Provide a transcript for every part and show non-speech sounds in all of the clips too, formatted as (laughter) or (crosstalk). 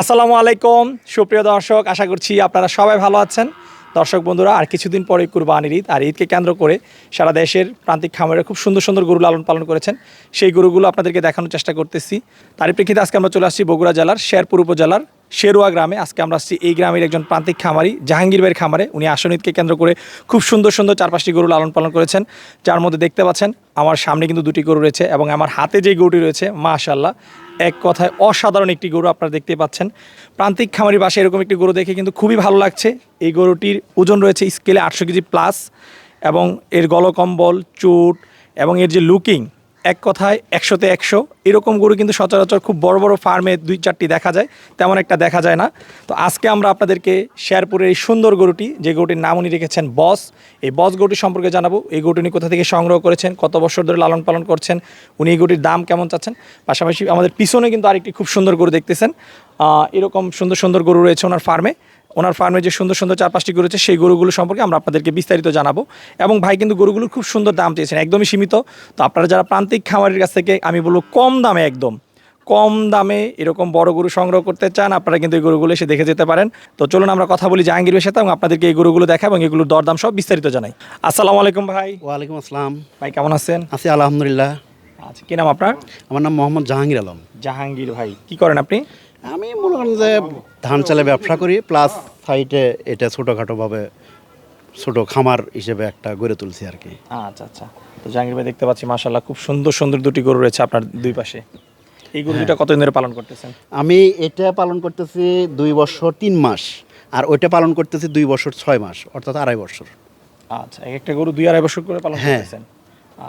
আসসালামু আলাইকুম। সুপ্রিয় দর্শক, আশা করছি আপনারা সবাই ভালো আছেন। দর্শক বন্ধুরা, আর কিছুদিন পরে কুরবানির ঈদ, আর ঈদকে কেন্দ্র করে সারা দেশের প্রান্তিক খামারে খুব সুন্দর সুন্দর গরু লালন পালন করেছেন। সেই গরুগুলো আপনাদেরকে দেখানোর চেষ্টা করতেছি। তারই প্রেক্ষিতে আজকে আমরা চলে আসছি বগুড়া জেলার শেরপুর উপজেলার শেরুয়া গ্রামে। আজকে আমরা আসছি এই গ্রামের একজন প্রান্তিক খামারি জাহাঙ্গীর ভাইয়ের খামারে। উনি আসন ঈদকে কেন্দ্র করে খুব সুন্দর সুন্দর চার পাঁচটি গরু লালন পালন করেছেন। যার মধ্যে দেখতে পাচ্ছেন, আমার সামনে কিন্তু দুটি গরু রয়েছে এবং আমার হাতে যে গরুটি রয়েছে মাশাল্লাহ এক কথায় অসাধারণ একটি গরু আপনারা দেখতে পাচ্ছেন। প্রান্তিক খামারি বাসে এরকম একটি গরু দেখে কিন্তু খুবই ভালো লাগছে। এই গরুটির ওজন রয়েছে স্কেলে আটশো কেজি প্লাস এবং এর গলকম্বল, চুট এবং এর যে লুকিং এক কথায় একশোতে একশো। এরকম গরু কিন্তু সচরাচর খুব বড় বড় ফার্মে দুই চারটি দেখা যায়, তেমন একটা দেখা যায় না। তো আজকে আমরা আপনাদেরকে শেরপুরের এই সুন্দর গরুটি, যে গরুটির নাম উনি রেখেছেন বস, এই বস গরুটি সম্পর্কে জানাব। এই গরুটি উনি কোথা থেকে সংগ্রহ করেছেন, কত বছর ধরে লালন পালন করছেন, উনি এই গরুটির দাম কেমন চাচ্ছেন? পাশাপাশি আমাদের পিছনে কিন্তু আরেকটি খুব সুন্দর গরু দেখতেছেন। এরকম সুন্দর সুন্দর গরু রয়েছে ওনার ফার্মে ওনার ফার্মে যে সুন্দর সুন্দর চার পাঁচটি গরু রয়েছে সেই গরুগুলো সম্পর্কে আমরা আপনাদেরকে বিস্তারিত জানাব। এবং ভাই কিন্তু গরুগুলোর খুব সুন্দর দাম চেয়েছেন একদমই সীমিত। তো আপনারা যারা প্রান্তিক খামারের কাছ থেকে আমি বলব কম দামে একদম কম দামে এরকম বড় গরু সংগ্রহ করতে চান আপনারা কিন্তু এই গরুগুলো এসে দেখে যেতে পারেন। তো চলুন আমরা কথা বলি জাহাঙ্গীরের সাথে এবং আপনাদেরকে এই গরুগুলো দেখা এবং এগুলোর দরদাম সব বিস্তারিত জানাই। আসসালামু আলাইকুম ভাই। ওয়ালাইকুম আসসালাম। ভাই কেমন আছেন? আছি আলহামদুলিল্লাহ। আচ্ছা কি নাম আপনার? আমার নাম মোহাম্মদ জাহাঙ্গীর আলম। জাহাঙ্গীর ভাই কি করেন আপনি? আমি মনে করেন যে ধান চালে ব্যবসা করি প্লাস সাইডে এটা ছোটোখাটোভাবে ছোটো খামার হিসেবে একটা গড়ে তুলছি আর কি। আচ্ছা আচ্ছা। তো জাহাঙ্গীর ভাই দেখতে পাচ্ছি মাশাল্লাহ খুব সুন্দর সুন্দর দুটি গরু রয়েছে আপনার দুই পাশে। এই গরু দুটা কতদিন ধরে পালন করতেছেন? আমি এটা পালন করতেছি দুই বছর তিন মাস আর ওইটা পালন করতেছি দুই বছর ছয় মাস অর্থাৎ আড়াই বছর। আচ্ছা এক একটা গরু দুই আড়াই বছর করে পালন হ্যাঁ। করতেছেন।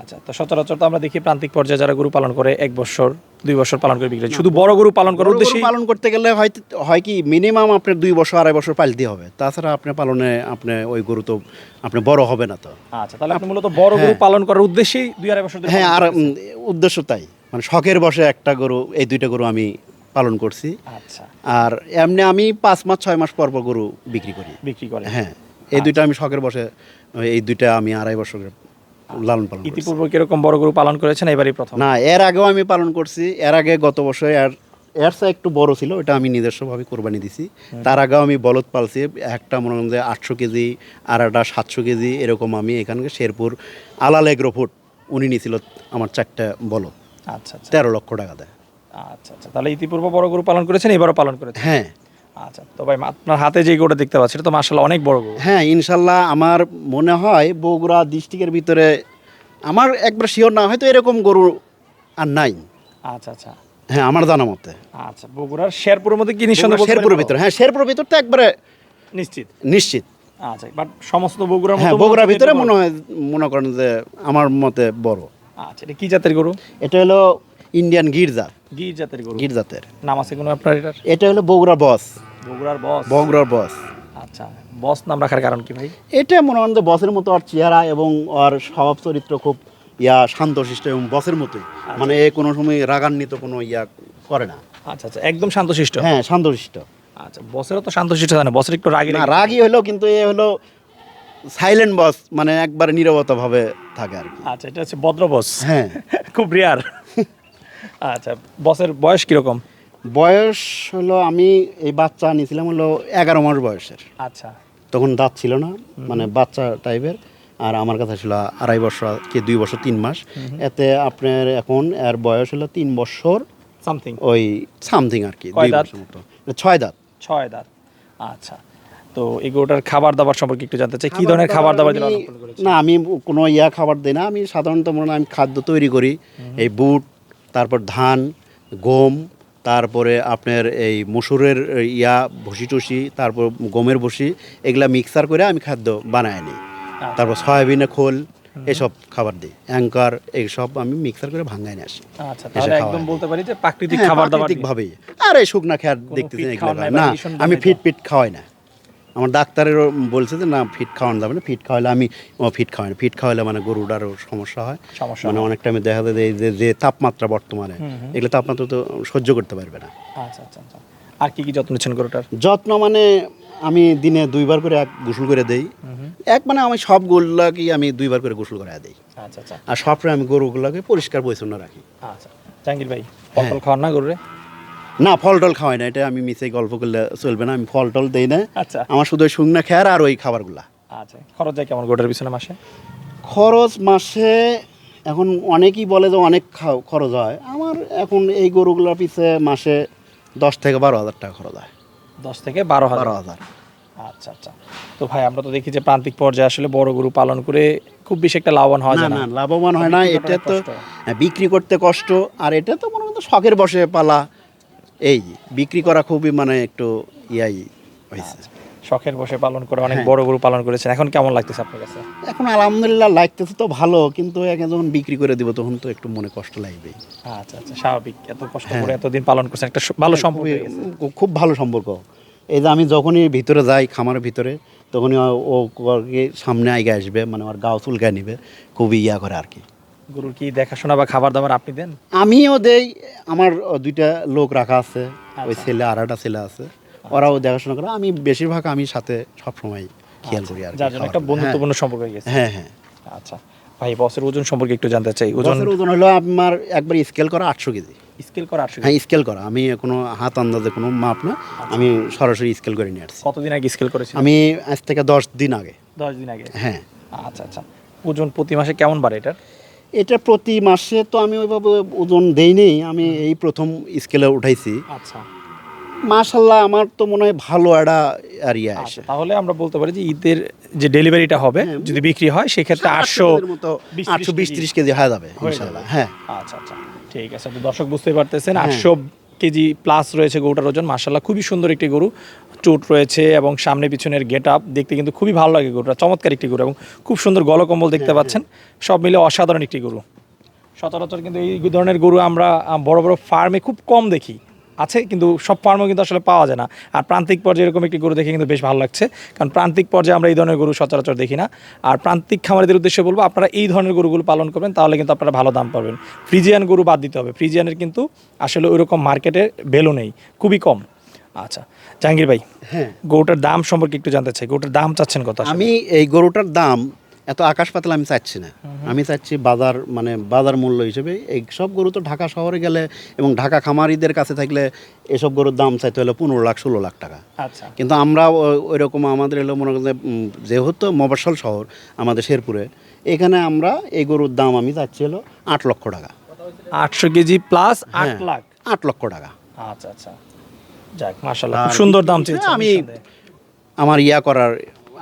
আচ্ছা তো সচরাচর তো আমরা দেখি প্রান্তিক পর্যায়ে যারা গরু পালন করে এক বছর দুই বছর পালন করে বিক্রি শুধু বড় গরু পালন করার উদ্দেশ্যে পালন করতে গেলে হয়তো হয় কি মিনিমাম আপনার দুই বছর আড়াই বছর পালতে হবে। তাছাড়া আপনার পালনে আপনি ওই গরু তো আপনি বড় হবে না তো। আচ্ছা তাহলে আপনি মূলত বড় গরু পালন করার উদ্দেশ্যেই দুই আড়াই বছর হ্যাঁ আর উদ্দেশ্য তাই। মানে শখের বসে একটা গরু এই দুইটা গরু আমি পালন করছি। আচ্ছা। আর এমনি আমি পাঁচ মাস ছয় মাস পর পর গরু বিক্রি করি। বিক্রি করে হ্যাঁ এই দুইটা আমি শখের বসে এই দুইটা আমি আড়াই বছর লালন পালন ইতিপূর্বে কীরকম বড় গরু পালন করেছেন? এবারই প্রথম। না এর আগেও আমি পালন করছি। এর আগে গত বছর এর এর চেয়ে একটু বড় ছিল ওটা আমি নিজস্বভাবে কোরবানি দিছি। তার আগেও আমি বলদ পালছি। একটা মনে করেন যে আটশো কেজি আর একটা সাতশো কেজি এরকম আমি এখানকে শেরপুর আলাল এগ্রো ফুট উনি নিয়েছিল আমার চারটা বলদ। আচ্ছা আচ্ছা। তেরো লক্ষ টাকা দেয়। আচ্ছা আচ্ছা। তাহলে ইতিপূর্বে বড় গরু পালন করেছেন এবারও পালন করেছেন? হ্যাঁ। আচ্ছা তো ভাই আপনার হাতে যে গরুটা দেখতে পাচ্ছি এটা তো মাশাআল্লাহ অনেক বড় গরু। হ্যাঁ ইনশাল্লাহ আমার মনে হয় বগুড়া ডিস্ট্রিক্টের ভিতরে আমার একবার শিওর না হয়তো এরকম গরু আর নাই। আচ্ছা আচ্ছা। হ্যাঁ আমার জানা মতে। আচ্ছা বগুড়ার শেরপুরের মধ্যে কি নিঃসন্দেহে বগুড়া শেরপুরের ভিতরে হ্যাঁ শেরপুরের ভিতর তো একবারে নিশ্চিত। নিশ্চিত। আচ্ছা বাট সমস্ত বগুড়ার হ্যাঁ বগুড়ার ভিতরে মনে হয় মনে করেন যে আমার মতে বড়। আচ্ছা এটা কি জাতের গরু? এটা হলো ইন্ডিয়ান গির্জা গির জাতের গরু। গির জাতের নাম আছে কোনো আপনার এটার? এটা হলো বগুড়া বস। বগুড়ার বস। বগুড়ার বস। আচ্ছা বস নাম রাখার কারণ কি ভাই? এটা মনে করেন যে বসের মতো আর চেহারা এবং ওর স্বভাব চরিত্র খুব ইয়া শান্তশিষ্ট এবং বসের মতোই। মানে এ কোনো সময় রাগান্বিত কোনো ইয়া করে না। আচ্ছা আচ্ছা একদম শান্তশিষ্ট? হ্যাঁ শান্তশিষ্ট। আচ্ছা বসেরও তো শান্তশিষ্ট জানে বসের একটু রাগি না রাগই হলো কিন্তু এ হলো সাইলেন্ট বস মানে একবারে নীরবতা ভাবে থাকে আর কি। আচ্ছা এটা হচ্ছে ভদ্র বস হ্যাঁ। (laughs) খুব রেয়ার আচ্ছা বসের বয়স কীরকম? বয়স হলো আমি এই বাচ্চা নিয়েছিলাম হলো এগারো মাস বয়সের। আচ্ছা। তখন দাঁত ছিল না মানে বাচ্চা টাইপের আর আমার কাছে ছিল আড়াই বছর কি দুই বছর তিন মাস। এতে আপনার এখন এর বয়স হলো তিন বছর সামথিং ওই সামথিং আর কি দুই? বছর মতো। ছয় দাঁত। ছয় দাঁত। আচ্ছা তো এই গরুটার খাবার দাবার সম্পর্কে একটু জানতে চাই কি ধরনের খাবার দাবার? না আমি কোনো ইয়া খাবার দিই না আমি সাধারণত মনে হয় আমি খাদ্য তৈরি করি এই বুট তারপর ধান গম তারপরে আপনার এই মসুরের ইয়া ভুসি টুসি তারপর গমের ভুসি এগুলা মিক্সার করে আমি খাদ্য বানাই নিই। তারপর সয়াবিনের খোল এসব খাবার দিই। অ্যাঙ্কার এইসব আমি মিক্সার করে ভাঙাই নিয়ে আসি। আচ্ছা একদম বলতে পারি যে প্রাকৃতিক হ্যাঁ, খাবার দাবার প্রাকৃতিক। ভাবেই। আর এই শুকনা খেয়ার কোনো দেখতেছি এগুলো। খাওয়ান নাই খায়। বা না আমি ফিট ফিট খাওয়াই না। আমার ডাক্তারেরও বলছে যে না ফিট খাওয়ানো যাবে না ফিট খাওয়ালে আমি ও ফিট খাওয়াই না ফিট খাওয়ালে মানে গরুটারও সমস্যা হয়। সমস্যা মানে অনেক টাইমে দেখা যায় যে যে- তাপমাত্রা বর্তমানে এগুলো তাপমাত্রা তো সহ্য করতে পারবে না। আচ্ছা আচ্ছা আচ্ছা। আর কি কি যত্ন নিচ্ছেন গরুটার? যত্ন মানে আমি দিনে দুইবার করে এক গোসল করে দেই। এক মানে আমি সব গরুগুলাকে আমি দুইবার করে গোসল করে দেই। আচ্ছা আচ্ছা। আর সবসময় আমি গরুগুলোকে পরিষ্কার পরিচ্ছন্ন রাখি। আচ্ছা। জাহাঙ্গীর ভাই পটল খাওয়ান না গরুরে? না ফল টল খাওয়াই না এটা আমি মিশে গল্প করলে চলবে না আমি ফল টল দেই না। আচ্ছা। আমার শুধু শুকনা খেয়ার আর ওই খাবারগুলা। আচ্ছা খরচ যায় কেমন গোটার পিছনে মাসে? খরচ মাসে এখন অনেকেই বলে যে অনেক খরচ হয়। আমার এখন এই গরুগুলোর পিছে মাসে দশ থেকে বারো হাজার টাকা খরচ হয়। দশ থেকে বারো হাজার। বারো হাজার। আচ্ছা আচ্ছা। তো ভাই আমরা তো দেখি যে প্রান্তিক পর্যায়ে আসলে বড় গরু পালন করে খুব বেশি একটা লাভবান হয় না লাভবান হয় না এটা তো হ্যাঁ, বিক্রি করতে কষ্ট আর এটা তো মনে শখের বসে পালা। এই বিক্রি করা খুবই মানে একটু ইয়াই হয়েছে। শখের বসে পালন করে অনেক হ্যাঁ। বড় গরু পালন করেছেন। এখন কেমন লাগতেছে আপনার কাছে? এখন আলহামদুলিল্লাহ লাগতেছে তো ভালো কিন্তু একে যখন বিক্রি করে দিব তখন তো একটু মনে কষ্ট লাগবে আচ্ছা আচ্ছা স্বাভাবিক। এত কষ্ট হ্যাঁ। করে এতদিন পালন করছেন একটা ভালো সম্পর্ক খুব ভালো সম্পর্ক। এই যে আমি যখনই ভিতরে যাই খামারের ভিতরে তখনই ও- সামনে আগে আসবে মানে আমার গাও চুলকায় নিবে খুবই ইয়া করে আর কি। গরুর কি দেখাশোনা বা খাবার দাবার আপনি দেন? আমিও দেই। আমার দুইটা লোক রাখা আছে। ওই আচ্ছা। ছেলে আর একটা ছেলে আছে। ওরাও দেখাশোনা করে। আমি বেশিরভাগ আমি সাথে সবসময় খেয়াল করি আর যার জন্য একটা বন্ধুত্বপূর্ণ সম্পর্ক হয়ে গেছে। হ্যাঁ হ্যাঁ। আচ্ছা। ভাই বসের ওজন সম্পর্কে একটু জানতে চাই। ওজন ওজন হলো আমার একবার স্কেল করা আটশো কেজি। স্কেল করা আটশো হ্যাঁ স্কেল করা। আমি কোনো হাত আন্দাজে কোনো মাপ না। আমি সরাসরি স্কেল করে নিয়ে আসছি। কতদিন আগে স্কেল করেছেন আমি আজ থেকে দশ দিন আগে। দশ দিন আগে। হ্যাঁ। আচ্ছা আচ্ছা। ওজন প্রতি মাসে কেমন বাড়ে এটার? এটা প্রতি মাসে তো আমি ওইভাবে ওজন দেইনি আমি এই প্রথম স্কেলে উঠাইছি। আচ্ছা। মাশাল্লাহ আমার তো মনে হয় ভালো একটা আর ইয়ে আচ্ছা আসে। তাহলে আমরা বলতে পারি যে ঈদের যে ডেলিভারিটা হবে হ্যাঁ, যদি বিক্রি হয় সেক্ষেত্রে আটশো আটশো বিশ ত্রিশ কেজি হয়ে যাবে ইনশাল্লাহ হ্যাঁ। আচ্ছা আচ্ছা ঠিক আছে। তো দর্শক বুঝতেই পারতেছেন হ্যাঁ। আটশো কেজি প্লাস রয়েছে গরুটার ওজন। মার্শাল্লাহ খুবই সুন্দর একটি গরু। চোট রয়েছে এবং সামনে পিছনের গেট আপ দেখতে কিন্তু খুবই ভালো লাগে গরুটা, চমৎকার একটি গরু এবং খুব সুন্দর গলকম্বল দেখতে পাচ্ছেন। সব মিলে অসাধারণ একটি গরু। সচরাচর কিন্তু এই ধরনের গরু আমরা বড় বড় ফার্মে খুব কম দেখি। আছে কিন্তু সব ফার্মও কিন্তু আসলে পাওয়া যায় না। আর প্রান্তিক পর্যায়ে এরকম একটি গরু দেখে কিন্তু বেশ ভালো লাগছে। কারণ প্রান্তিক পর্যায়ে আমরা এই ধরনের গরু সচরাচর দেখি না। আর প্রান্তিক খামারিদের উদ্দেশ্যে বলব, আপনারা এই ধরনের গরুগুলো পালন করবেন, তাহলে কিন্তু আপনারা ভালো দাম পাবেন। ফ্রিজিয়ান গরু বাদ দিতে হবে। ফ্রিজিয়ানের কিন্তু আসলে ওইরকম মার্কেটে ভ্যালু নেই। খুবই কম। আচ্ছা। জাহাঙ্গীর ভাই হ্যাঁ। গরুটার দাম সম্পর্কে একটু জানতে চাই। গরুটার দাম চাচ্ছেন কত আমি এই গরুটার দাম এত আকাশ পাতাল আমি চাচ্ছি না। আমি চাচ্ছি বাজার মানে বাজার মূল্য হিসেবে। এই সব গরু তো ঢাকা শহরে গেলে এবং ঢাকা খামারিদের কাছে থাকলে এসব গরুর দাম চাইতে হলে পনেরো লাখ ষোলো লাখ টাকা। আচ্ছা। কিন্তু আমরা ওই রকম আমাদের এলো মনে করেন যেহেতু মফস্বল শহর আমাদের শেরপুরে এখানে আমরা এই গরুর দাম আমি চাচ্ছি হলো আট লক্ষ টাকা। আটশো কেজি প্লাস আট হ্যাঁ, লাখ। আট লক্ষ টাকা। আচ্ছা আচ্ছা। যাক মাশাল্লাহ খুব সুন্দর দাম বিক্রি আমি আমার ইয়া করার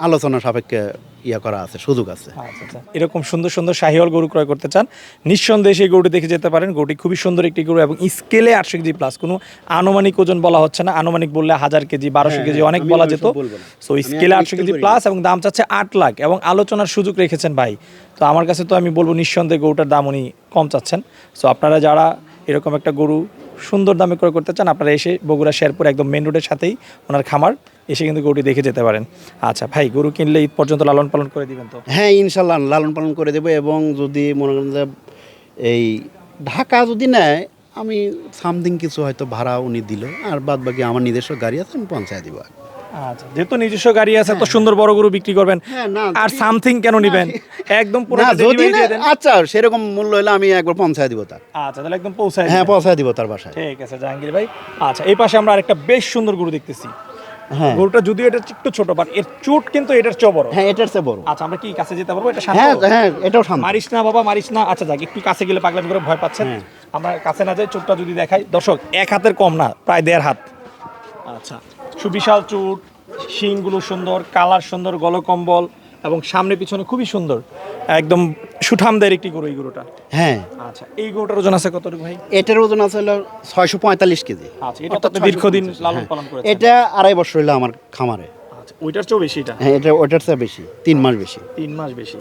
আলোচনা সাপেক্ষে ইয়া করা আছে সুযোগ আছে। আচ্ছা আচ্ছা। এরকম সুন্দর সুন্দর শাহিওয়াল গরু ক্রয় করতে চান নিঃসন্দেহে সেই গরুটি দেখে যেতে পারেন। গরুটি খুবই সুন্দর একটি গরু এবং স্কেলে আটশো কেজি প্লাস কোনো আনুমানিক ওজন বলা হচ্ছে না। আনুমানিক বললে হাজার কেজি বারোশো হ্যাঁ, কেজি হ্যাঁ, অনেক বলা যেত। সো স্কেলে আটশো কেজি প্লাস এবং দাম চাচ্ছে আট লাখ এবং আলোচনার সুযোগ রেখেছেন ভাই। তো আমার কাছে তো আমি বলব নিঃসন্দেহে গরুটার দাম উনি কম চাচ্ছেন। সো আপনারা যারা এরকম একটা গরু সুন্দর দামে ক্রয় করতে চান, আপনারা এসে বগুড়া শেরপুর একদম মেন রোডের সাথেই ওনার খামার, এসে কিন্তু গরুটি দেখে যেতে পারেন। আচ্ছা ভাই, গরু কিনলে ঈদ পর্যন্ত লালন পালন করে দিবেন তো? হ্যাঁ ইনশাল্লাহ লালন পালন করে দেবো এবং যদি মনে করেন যে এই ঢাকা যদি নেয়, আমি সামথিং কিছু হয়তো ভাড়া উনি দিল, আর বাদ বাকি আমার নিজস্ব গাড়ি আছে, আমি পৌঁছায় দিব আচ্ছা যেহেতু নিজস্ব গাড়ি আছে তো সুন্দর বড় গরু বিক্রি করবেন। হ্যাঁ, আর সামথিং কেন নিবেন? একদম পুরো যদি আচ্ছা সেরকম মূল্য হলে আমি একবার পৌঁছায় দিব তার। আচ্ছা তাহলে একদম পৌঁছায় হ্যাঁ পৌঁছায় দিব তার বাসায়। ঠিক আছে জাহাঙ্গীর ভাই। আচ্ছা এই পাশে আমরা আরেকটা বেশ সুন্দর গরু দেখতেছি। হ্যাঁ। গরুটা যদিও এটা একটু ছোট বাট এর চুট কিন্তু এটার চেয়ে বড়। হ্যাঁ এটার চেয়ে বড়। আচ্ছা আমরা কি কাছে যেতে পারব? এটা হ্যাঁ হ্যাঁ এটাও শান্ত। মারিস না বাবা মারিস না। আচ্ছা যাক একটু কাছে গেলে পাগলামি করে ভয় পাচ্ছেন। হ্যাঁ। আমরা কাছে না যাই চোটটা যদি দেখাই। দর্শক এক হাতের কম না প্রায় দেড় হাত। আচ্ছা সুবিশাল চুট শিংগুলো সুন্দর কালার সুন্দর গলকম্বল এবং সামনে পিছনে খুবই সুন্দর একদম সুঠামদের একটি গরু এই গরুটা। হ্যাঁ। আচ্ছা এই গরুটার ওজন আছে কতটুকু ভাই? এটার ওজন আছে হলো ছয়শো পঁয়তাল্লিশ কেজি। আচ্ছা এটা তো দীর্ঘদিন লালন। পালন করেছেন? এটা আড়াই বছর হইল আমার খামারে। আচ্ছা ওইটার চেয়েও বেশি এটা? হ্যাঁ এটা ওটার চেয়ে বেশি তিন মাস বেশি। তিন মাস বেশি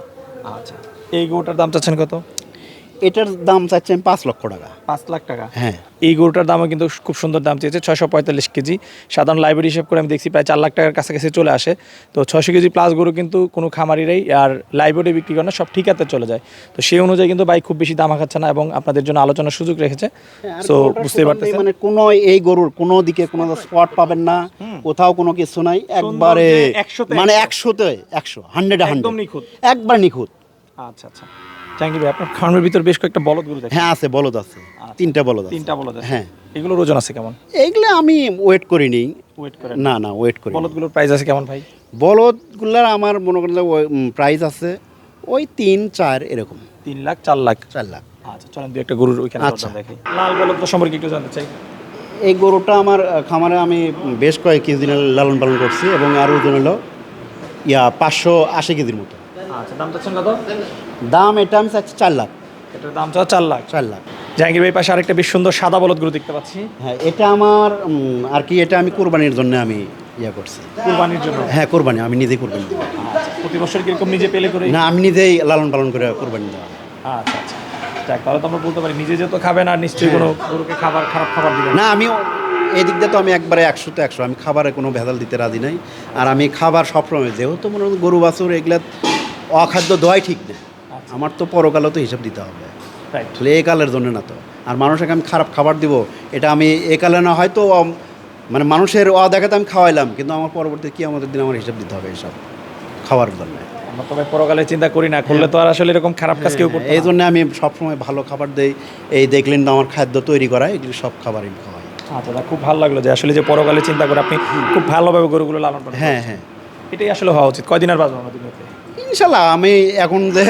আচ্ছা। এই গরুটার দাম চাচ্ছেন কত? এটার দাম চাচ্ছি আমি পাঁচ লক্ষ টাকা। পাঁচ লাখ টাকা। হ্যাঁ। এই গরুটার দামও কিন্তু খুব সুন্দর দাম চেয়েছে ছয়শো পঁয়তাল্লিশ কেজি। সাধারণ লাইব্রেরি হিসেব করে আমি দেখছি প্রায় চার লাখ টাকার কাছাকাছি চলে আসে। তো ছয়শো কেজি প্লাস গরু কিন্তু কোনো খামারিরাই আর লাইব্রেরি বিক্রি করে না সব ঠিকাতে চলে যায়। তো সেই অনুযায়ী কিন্তু বাইক খুব বেশি দাম খাচ্ছে না এবং আপনাদের জন্য আলোচনার সুযোগ রেখেছে। সো গরুটার বুঝতেই টোটালি মানে কোনো এই গরুর কোনো দিকে কোনো স্পট পাবেন না কোথাও কোনো কিছু নাই একবারে যে একশোতে মানে একশোতে একশো হান্ড্রেড একদম হান্ড্রেড নিখুঁত। একবার নিখুঁত। আচ্ছা আচ্ছা। জাহাঙ্গীর ভাই আপনার খামারের ভিতর বেশ কয়েকটা বলদ গরু দেখেন। হ্যাঁ আছে বলদ আছে। তিনটা বলদ আছে। তিনটা বলদ আছে। হ্যাঁ। এগুলোর ওজন আছে কেমন? এইগুলো আমি ওয়েট করিনি ওয়েট করে না। না ওয়েট করি বলদগুলোর প্রাইস আছে কেমন ভাই? বলদগুলার আমার মনে করেন প্রাইস আছে ওই তিন চার এরকম। তিন লাখ চার লাখ? চার লাখ। আচ্ছা চলেন দু একটা গরুর ওইখানে আচ্ছা। দেখি। লাল বলদ সম্পর্কে একটু জানতে চাই। এই গরুটা আমার খামারে আমি বেশ কয়েক কিছুদিন লালন পালন করছি এবং আরও ওজন হলো ইয়া পাঁচশো আশি কেজির মতো। আচ্ছা দাম চাচ্ছেন কত? দাম এটা আমি চাচ্ছি চার লাখ। এটার দাম চাও চার লাখ? চার লাখ। জাহাঙ্গীর ভাই পাশে আরেকটা বেশ সুন্দর সাদা বলদ গরু দেখতে পাচ্ছি। হ্যাঁ এটা আমার আর কি এটা আমি কোরবানির জন্য আমি ইয়া করছি। কুরবানির জন্য? হ্যাঁ কোরবানি আমি নিজেই কোরবানি দেবো। আচ্ছা প্রতি বছর কীরকম নিজে পেলে করে? না আমি নিজেই লালন পালন করে কোরবানি দেবো। আচ্ছা আচ্ছা। যাক তাহলে তো আমরা বলতে পারি নিজে যেহেতু খাবেন আর নিশ্চয়ই কোনো গরুকে খাবার খারাপ খাবার দিবেন না। না আমি এই দিক দিয়ে তো আমি একবারে একশো তো একশো। আমি খাবারে কোনো ভেজাল দিতে রাজি নাই। আর আমি খাবার সবসময় যেহেতু মনে হয় গরু বাছুর এগুলা অখাদ্য দোয়াই ঠিক না আচ্ছা। আমার তো পরকালও তো হিসাব দিতে হবে। রাইট আসলে এই কালের জন্য না তো। আর মানুষকে আমি খারাপ খাবার দিব এটা আমি এ কালে না হয়তো মানে মানুষের অ দেখাতে আমি খাওয়াইলাম কিন্তু আমার পরবর্তী কি আমাদের দিন আমার হিসাব দিতে হবে এইসব খাওয়ার জন্য? আমরা তবে পরকালে চিন্তা করি না করলে তো আর আসলে এরকম খারাপ কাজ কেউ করতে এই জন্য আমি সবসময় ভালো খাবার দেই। এই দেখলেন তো আমার খাদ্য তৈরি করা এগুলি সব খাবার আমি খাওয়াই। আচ্ছা খুব ভালো লাগল যে আসলে যে পরকালে চিন্তা করে আপনি খুব ভালোভাবে গরুগুলো লালন পালন হ্যাঁ হ্যাঁ। এটাই আসলে হওয়া উচিত। কয়দিন আর বাঁচবো দুনিয়াতে? ইনশাল্লাহ আমি এখন যে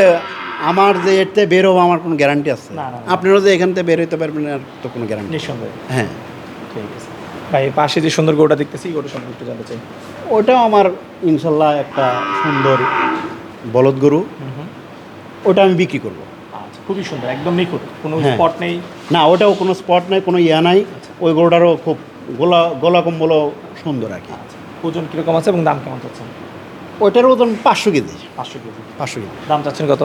আমার যে এতে বেরোবো আমার কোনো গ্যারান্টি আছে। আপনারাও যে এখান থেকে বের হইতে পারবেন আর তো কোনো গ্যারান্টি নিঃসন্দেহে। হ্যাঁ। ঠিক আছে। ভাই পাশে যে সুন্দর গরুটা দেখতেছি গরুটা সম্পর্কে একটু জানতে চাই। ওটাও আমার ইনশাল্লাহ একটা সুন্দর বলদ গরু। ওটা আমি বিক্রি করব। আচ্ছা খুবই সুন্দর একদম নিখুঁত। কোনো হ্যাঁ। স্পট নেই? না ওটাও কোনো স্পট নাই কোনো ইয়া নাই। ওই গরুটারও খুব গোলা গলা কম্বলও সুন্দর আর কি। আচ্ছা। ওজন কীরকম আছে এবং দাম কেমন চাচ্ছেন? ওইটার ওজন পাঁচশো কেজি। পাঁচশো কেজি। পাঁচশো কেজি। দাম চাচ্ছেন কত?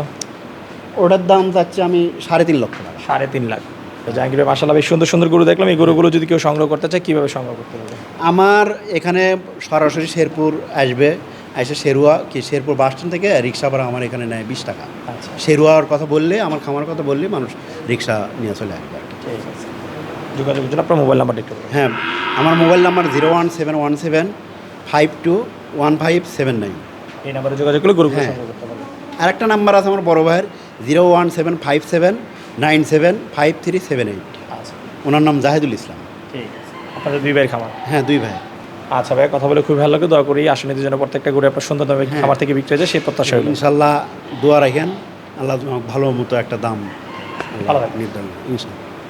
ওটার দাম যাচ্ছে আমি সাড়ে তিন লক্ষ টাকা। সাড়ে তিন লাখ। তো জাহাঙ্গীরের মাসাল্লাহ বেশ সুন্দর সুন্দর গরু দেখলাম। এই গরুগুলো যদি কেউ সংগ্রহ করতে চায় কীভাবে সংগ্রহ করতে পারবে? আমার এখানে সরাসরি শেরপুর আসবে। এসে শেরুয়া কি শেরপুর বাস স্ট্যান্ড থেকে রিক্সা ভাড়া আমার এখানে নেয় বিশ টাকা। আচ্ছা। শেরুয়ার কথা বললে আমার খামার কথা বললে মানুষ রিক্সা নিয়ে চলে আসবে। ঠিক আছে। যোগাযোগের জন্য আপনার মোবাইল নাম্বারটা একটু হ্যাঁ আমার mobile number zero one seven one seven five two one five seven nine এই নাম্বারে যোগাযোগ করলে গরুগুলো হ্যাঁ। আর একটা নাম্বার আছে আমার বড় ভাইয়ের zero one seven five seven nine seven five three seven eight আচ্ছা। ওনার নাম জাহেদুল ইসলাম। ঠিক আছে। আপনাদের দুই ভাইয়ের খামার? হ্যাঁ দুই ভাই। আচ্ছা ভাই কথা বলে খুব ভালো লাগে দয়া করি আসলে যেন প্রত্যেকটা গরু আপনার সুন্দর দামে হ্যাঁ। খামার থেকে বিক্রি হয়ে যায় সেই প্রত্যাশা ইনশাল্লাহ দোয়া রাখেন। আল্লাহ ভালো মতো একটা দাম ভালো নির্ধারণ ইনশাল্লাহ।